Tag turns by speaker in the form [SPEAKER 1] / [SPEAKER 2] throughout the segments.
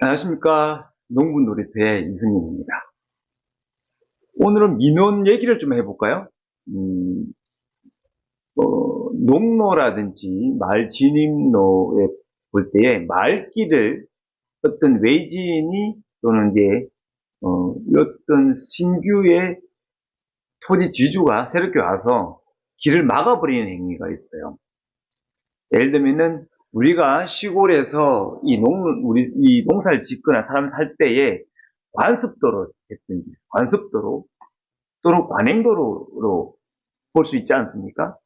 [SPEAKER 1] 안녕하십니까. 농부 놀이터의 이승민입니다. 오늘은 민원 얘기를 좀 해볼까요? 음, 어, 농로라든지 말 진입로에 볼 때에 말길을 어떤 외지인이 또는 이제 어, 어떤 신규의 토지 지주가 새롭게 와서 길을 막아버리는 행위가 있어요. 예를 들면은 우리가 시골에서 이 농, 우리, 이 농사를 짓거나 사람 살 때에 관습도로 했든지, 관습도로 또는 관행도로로 볼 수 있지 않습니까?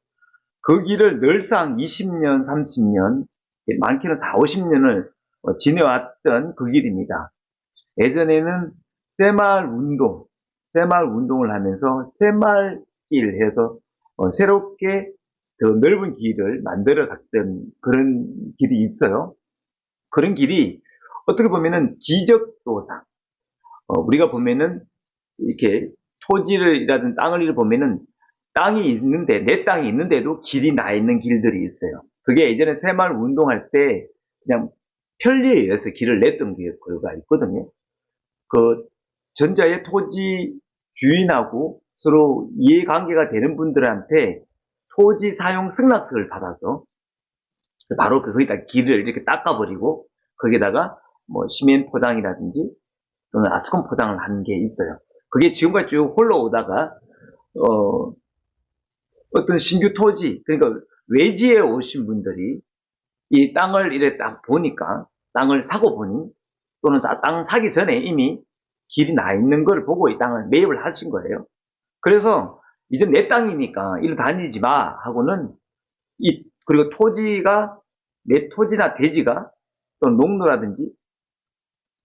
[SPEAKER 1] 그 길을 늘상 20년, 30년, 많게는 다 50년을 어, 지내왔던 그 길입니다. 예전에는 새마을 운동, 새마을 운동을 하면서 새마을길 해서 어, 새롭게 더 넓은 길을 만들어 갔던 그런 길이 있어요. 그런 길이 어떻게 보면은 지적도상, 어, 우리가 보면은 이렇게 토지를이라든 땅을 보면은 땅이 있는데 내 땅이 있는데도 길이 나 있는 길들이 있어요. 그게 예전에 새마을 운동할 때 그냥 편리에 의해서 길을 냈던 게가 있거든요. 그 전자의 토지 주인하고 서로 이해관계가 되는 분들한테 토지 사용 승낙서를 받아서 바로 그 거기다 길을 이렇게 닦아버리고 거기다가 뭐 시멘 포장이라든지 또는 아스콘 포장을 한 게 있어요. 그게 지금까지 쭉 흘러오다가 어, 어떤 신규 토지 그러니까 외지에 오신 분들이 이 땅을 이렇게 딱 보니까 땅을 사고 보니 또는 땅 사기 전에 이미 길이 나 있는 걸 보고 이 땅을 매입을 하신 거예요. 그래서 이제 내 땅이니까 이리 다니지 마 하고는 이 그리고 토지가 내 토지나 대지가 또 농로라든지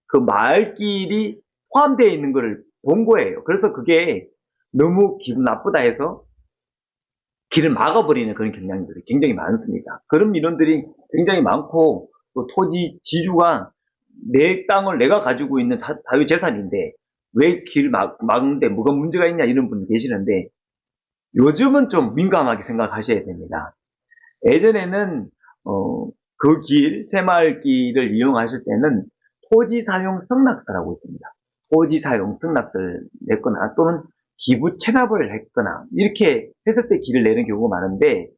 [SPEAKER 1] 그 마을길이 포함되어 있는 것을 본 거예요. 그래서 그게 너무 기분 나쁘다 해서 길을 막아버리는 그런 경향들이 굉장히 많습니다. 그런 민원들이 굉장히 많고 또 토지 지주가 내 땅을 내가 가지고 있는 자유재산인데 왜 길을 막, 막는데 뭐가 문제가 있냐 이런 분 계시는데 요즘은 좀 민감하게 생각하셔야 됩니다. 예전에는 어, 그 길, 새마을길을 이용하실 때는 토지 사용 승낙서라고 있습니다. 토지 사용 승낙서를 냈거나 또는 기부 체납을 했거나 이렇게 했을 때 길을 내는 경우가 많은데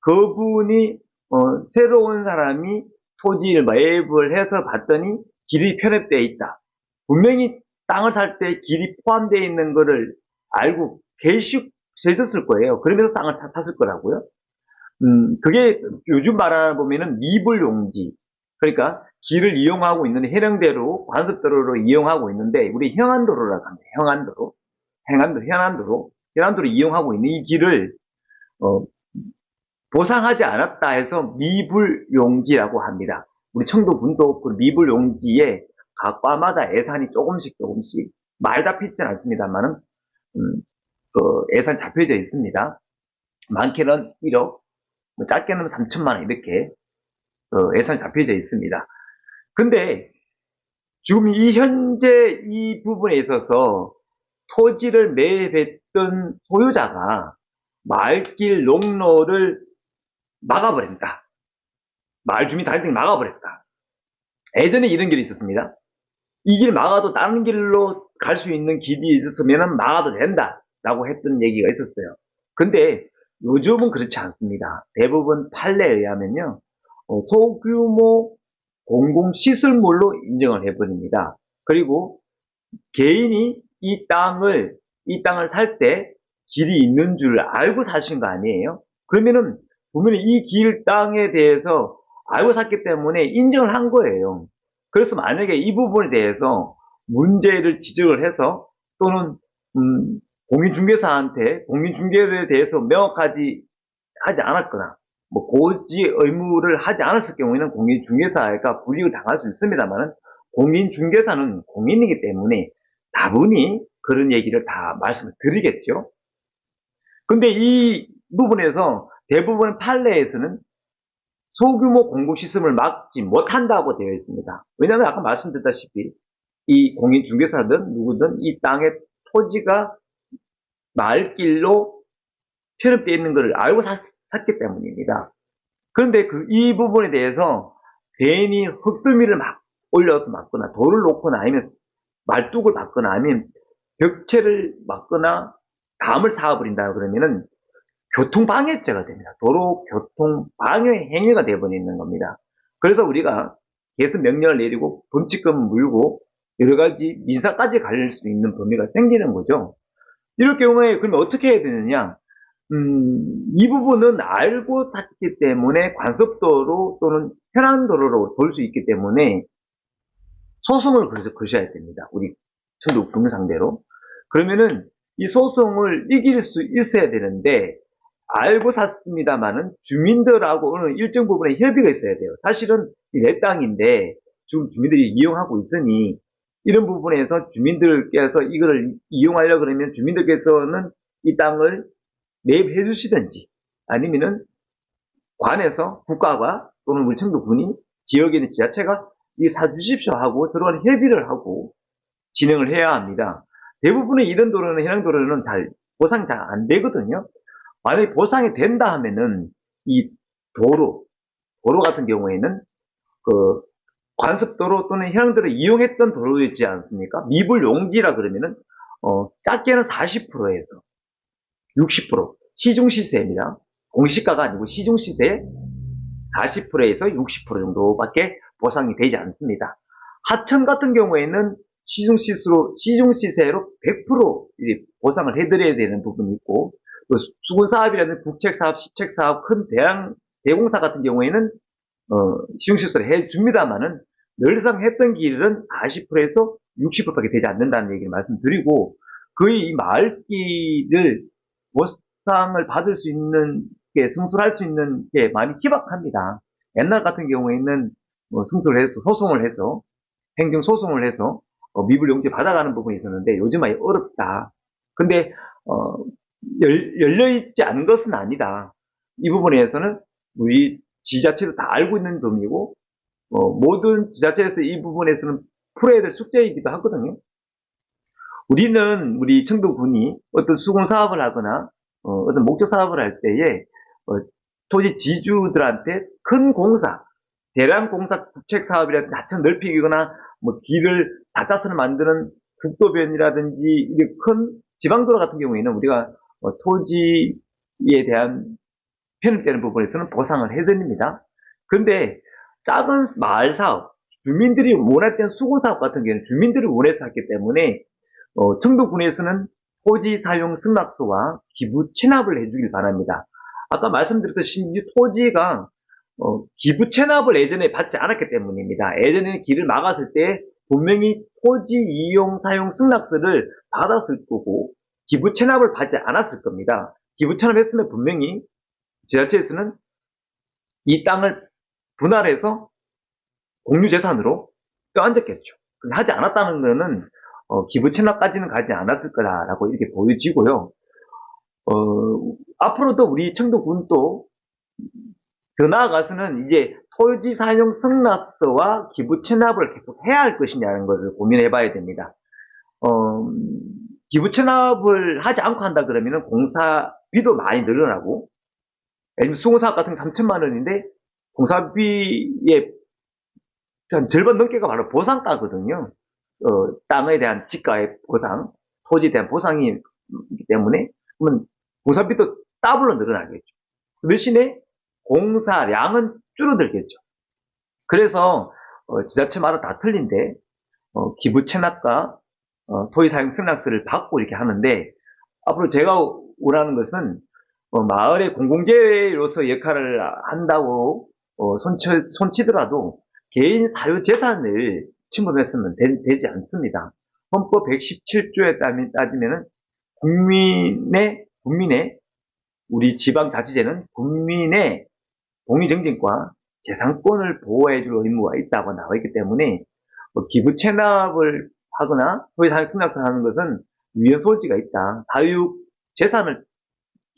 [SPEAKER 1] 그분이 어, 새로운 사람이 토지를 매입을 해서 봤더니 길이 편입되어 있다. 분명히 땅을 살 때 길이 포함되어 있는 것을 알고 계시, 있었을 거예요. 그러면서 땅을 탔을 거라고요. 음, 그게 요즘 말하보면은 미불용지. 그러니까 길을 이용하고 있는 해령대로, 관습도로로 이용하고 있는데, 우리 형안도로라고 합니다. 형안도로. 행안도, 현안도로. 현안도로 이용하고 있는 이 길을, 어, 보상하지 않았다 해서 미불용지라고 합니다. 우리 청도군도 그 미불용지에 각 과마다 예산이 조금씩 조금씩 말다 피진 않습니다만은 음, 그 예산 잡혀져 있습니다. 많게는 1억, 뭐 작게는 3천만 원 이렇게 그 예산 잡혀져 있습니다. 근데 지금 이 현재 이 부분에 있어서 토지를 매입했던 소유자가 마을길 농로를 막아버렸다. 마을 주민 다리 등 막아버렸다. 예전에 이런 길이 있었습니다. 이 길 막아도 다른 길로 갈 수 있는 길이 있었으면 막아도 된다. 라고 했던 얘기가 있었어요. 근데 요즘은 그렇지 않습니다. 대부분 판례에 의하면요. 어, 소규모 공공 시설물로 인정을 해버립니다. 그리고 개인이 이 땅을, 이 땅을 살 때 길이 있는 줄 알고 사신 거 아니에요? 그러면은, 보면 이길 땅에 대해서 알고 샀기 때문에 인정을 한 거예요. 그래서 만약에 이 부분에 대해서 문제를 지적을 해서 또는, 음, 공인중개사한테 공인중개에 대해서 명확하지 하지 않았거나 뭐 고지 의무를 하지 않았을 경우에는 공인중개사가 불이익을 당할 수 있습니다만 공인중개사는 공인이기 때문에 다분히 그런 얘기를 다 말씀을 드리겠죠. 근데 이 부분에서 대부분 판례에서는 소규모 공공시스템을 막지 못한다고 되어 있습니다. 왜냐하면 아까 말씀드렸다시피 이 공인중개사든 누구든 이 땅의 토지가 말길로 편입되어 있는 것을 알고 샀, 기 때문입니다. 그런데 그, 이 부분에 대해서 괜히 흙더미를 막 올려서 막거나 돌을 놓거나 아니면 말뚝을 박거나 아니면 벽체를 막거나 담을 쌓아버린다 그러면은 교통방해죄가 됩니다. 도로 교통방해 행위가 되어버리는 겁니다. 그래서 우리가 개선 명령을 내리고 범칙금 물고 여러 가지 민사까지 갈수 있는 범위가 생기는 거죠. 이럴 경우에 그러면 어떻게 해야 되느냐? 음, 이 부분은 알고 탔기 때문에 관습도로 또는 현안도로로 돌 수 있기 때문에 소송을 그래서 거셔야 됩니다. 우리 천도 금융 상대로. 그러면은 이 소송을 이길 수 있어야 되는데 알고 샀습니다만은 주민들하고 어느 일정 부분에 협의가 있어야 돼요. 사실은 이내 땅인데 지금 주민들이 이용하고 있으니 이런 부분에서 주민들께서 이거를 이용하려 그러면 주민들께서는 이 땅을 매입해 주시든지 아니면은 관에서 국가가 또는 우리 청도군이 지역에 있는 지자체가 이 사주십시오 하고 서로 간 협의를 하고 진행을 해야 합니다. 대부분의 이런 도로는 해양도로는 잘 보상이 잘 안 되거든요. 만약에 보상이 된다 하면은 이 도로 도로 같은 경우에는 그 관습도로 또는 해양도로 이용했던 도로였지 않습니까? 미불 용지라 그러면은 어 작게는 40%에서 60% 시중 시세입니다. 공시가가 아니고 시중 시세 40%에서 60% 정도밖에 보상이 되지 않습니다. 하천 같은 경우에는 시중 시세로 시중 시세로 100% 이제 보상을 해드려야 되는 부분이 있고 또 수군 사업이라는 국책 사업, 시책 사업, 큰 대형 대공사 같은 경우에는 어, 시중 시세를 해줍니다만은 늘상 했던 길은 40%에서 60%밖에 되지 않는다는 얘기를 말씀드리고 거의 이 마을길을 보상을 받을 수 있는 게 승소할 수 있는 게 많이 희박합니다. 옛날 같은 경우에는 뭐 승소를 해서 소송을 해서 행정 소송을 해서 어, 미불 용지 받아가는 부분이 있었는데 요즘은 어렵다. 근데 어, 열, 려 있지 않은 것은 아니다. 이 부분에서는 우리 지자체도 다 알고 있는 점이고 어, 모든 지자체에서 이 부분에서는 풀어야 될 숙제이기도 하거든요. 우리는 우리 청도군이 어떤 수공 사업을 하거나 어, 떤 목적 사업을 할 때에 어, 토지 지주들한테 큰 공사, 대량 공사 국책 사업이라든지 하천 넓히기거나 뭐 길을 닫아서 만드는 국도변이라든지 이게 큰 지방도로 같은 경우에는 우리가 어, 토지에 대한 편입되는 부분에서는 보상을 해드립니다. 근데 작은 마을 사업, 주민들이 원했던 수공 사업 같은 경우는 주민들이 원해서 했기 때문에 어, 청도군에서는 토지 사용 승낙서와 기부 체납을 해주길 바랍니다. 아까 말씀드렸듯이 토지가 어, 기부 체납을 예전에 받지 않았기 때문입니다. 예전에는 길을 막았을 때 분명히 토지 이용 사용 승낙서를 받았을 거고 기부 체납을 받지 않았을 겁니다. 기부 체납했으면 분명히 지자체에서는 이 땅을 분할해서 공유재산으로 껴안졌겠죠. 근데 하지 않았다는 것은 어, 기부 체납까지는 가지 않았을 거라고 이렇게 보여지고요. 어, 앞으로도 우리 청도군도 더 나아가서는 이제 토지 사용 승낙서와 기부 체납을 계속 해야 할 것이냐는 것을 고민해 봐야 됩니다. 어, 기부 체납을 하지 않고 한다 그러면 공사비도 많이 늘어나고 예를 들면 수공사업 같은 3천만 원인데 공사비의 한 절반 넘게가 바로 보상가거든요. 어, 땅에 대한 지가의 보상, 토지에 대한 보상이기 때문에 그러면 공사비도 더블로 늘어나겠죠. 그 대신에 공사량은 줄어들겠죠. 그래서 어, 지자체마다 다 틀린데 어, 기부 체납과 어, 토지 사용 승낙서를 받고 이렇게 하는데 앞으로 제가 원하는 것은 어, 마을의 공공재로서 역할을 한다고 어, 손치, 손치더라도 개인 사유 재산을 침범했으면 되, 지 않습니다. 헌법 117조에 따지면 국민의 국민의 우리 지방자치제는 국민의 공익정진과 재산권을 보호해줄 의무가 있다고 나와 있기 때문에 뭐 기부 체납을 하거나 소위 상승낙을 하는 것은 위헌 소지가 있다. 사유 재산을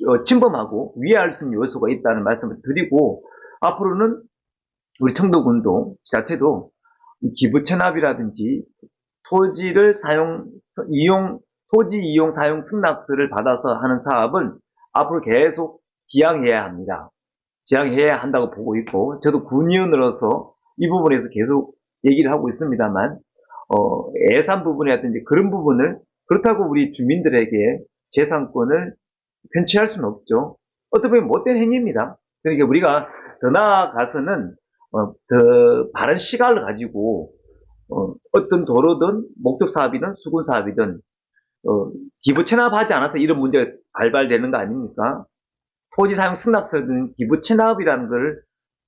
[SPEAKER 1] 어, 침범하고 위해할 수 있는 요소가 있다는 말씀을 드리고 앞으로는 우리 청도군도 지자체도 기부 체납이라든지 토지를 사용 이용 토지 이용 사용 승낙서를 받아서 하는 사업은 앞으로 계속 지향해야 합니다. 지향해야 한다고 보고 있고 저도 군의원으로서 이 부분에서 계속 얘기를 하고 있습니다만 어, 예산 부분이라든지 그런 부분을 그렇다고 우리 주민들에게 재산권을 편취할 수는 없죠. 어떻게 보면 못된 행위입니다. 그러니까 우리가 더 나아가서는 어, 더 바른 시각을 가지고 어, 떤 도로든 목적 사업이든 수군 사업이든 어, 기부 체납하지 않아서 이런 문제가 발발되는 거 아닙니까? 토지 사용 승낙서든 기부 체납이라는 걸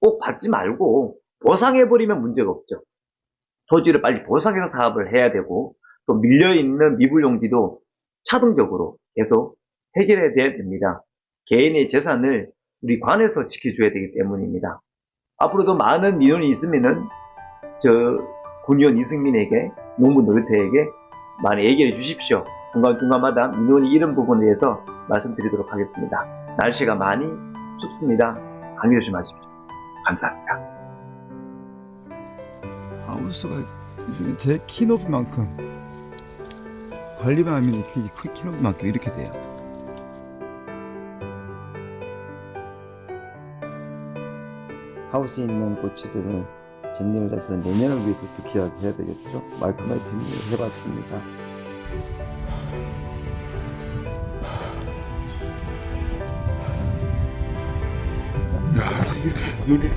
[SPEAKER 1] 꼭 받지 말고 보상해버리면 문제가 없죠. 토지를 빨리 보상해서 사업을 해야 되고 또 밀려있는 미불용지도 차등적으로 계속 해결해야 됩니다. 개인의 재산을 우리 관에서 지켜줘야 되기 때문입니다. 앞으로도 많은 민원이 있으면은 저 군의원 이승민에게 농부 노릇회에게 많이 얘기해 주십시오. 중간중간마다 민원이 이런 부분에 대해서 말씀드리도록 하겠습니다. 날씨가 많이 춥습니다. 감기 조심하십시오. 감사합니다.
[SPEAKER 2] 하우스가 제 키 높이만큼 관리만 하면 키, 키 높이만큼 이렇게 돼요.
[SPEAKER 3] 하우스에 있는 고치들은 정리를 해서 내년을 위해서 또 기약해야 되겠죠. 말끔하게 정리를 해봤습니다.
[SPEAKER 4] 야, 이렇게 눈이